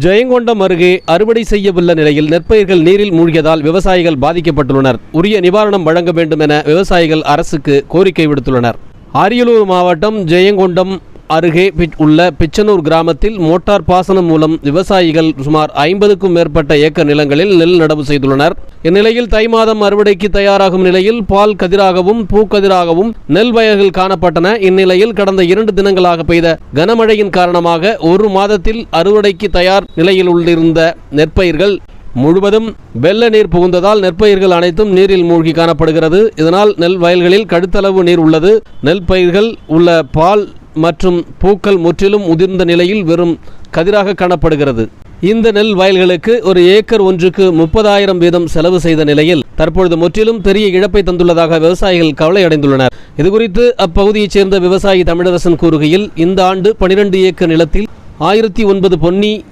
ஜெயங்கொண்டம் அருகே அறுவடை செய்யவுள்ள நிலையில் நெற்பயிர்கள் நீரில் மூழ்கியதால் விவசாயிகள் பாதிக்கப்பட்டுள்ளனர். உரிய நிவாரணம் வழங்க வேண்டும் என விவசாயிகள் அரசுக்கு கோரிக்கை விடுத்துள்ளனர். அரியலூர் மாவட்டம் ஜெயங்கொண்டம் அருகே பிச்- உள்ள பிச்சனூர் கிராமத்தில் மோட்டார் பாசனம் மூலம் விவசாயிகள் சுமார் ஐம்பதுக்கும் மேற்பட்ட ஏக்கர் நிலங்களில் நெல் நடவு செய்துள்ளனர். இந்நிலையில் தை மாதம் அறுவடைக்கு தயாராகும் நிலையில் பால் கதிராகவும் பூக்கதிராகவும் நெல் வயல்கள் காணப்பட்டன. இந்நிலையில் கடந்த இரண்டு தினங்களாக பெய்த கனமழையின் காரணமாக ஒரு மாதத்தில் அறுவடைக்கு தயார் நிலையில் உள்ளிருந்த நெற்பயிர்கள் முழுவதும் வெள்ள நீர் புகுந்ததால் நெற்பயிர்கள் அனைத்தும் நீரில் மூழ்கி காணப்படுகிறது. இதனால் நெல் வயல்களில் கடுத்தளவு நீர் உள்ளது. நெல் பயிர்கள் உள்ள பால் மற்றும் பூக்கள் முற்றிலும் உதிர்ந்த நிலையில் வெறும் கதிராக காணப்படுகிறது. இந்த நெல் வயல்களுக்கு ஒரு ஏக்கர் ஒன்றுக்கு முப்பதாயிரம் வீதம் செலவு செய்த நிலையில் தற்பொழுது முற்றிலும் பெரிய இழப்பை தந்துள்ளதாக விவசாயிகள் கவலை அடைந்துள்ளனர் இதுகுறித்து அப்பகுதியைச் சேர்ந்த விவசாயி தமிழரசன் கூறுகையில் இந்த ஆண்டு பனிரெண்டு ஏக்கர் நிலத்தில் ஆயிரத்தி ஒன்பது பொன்னி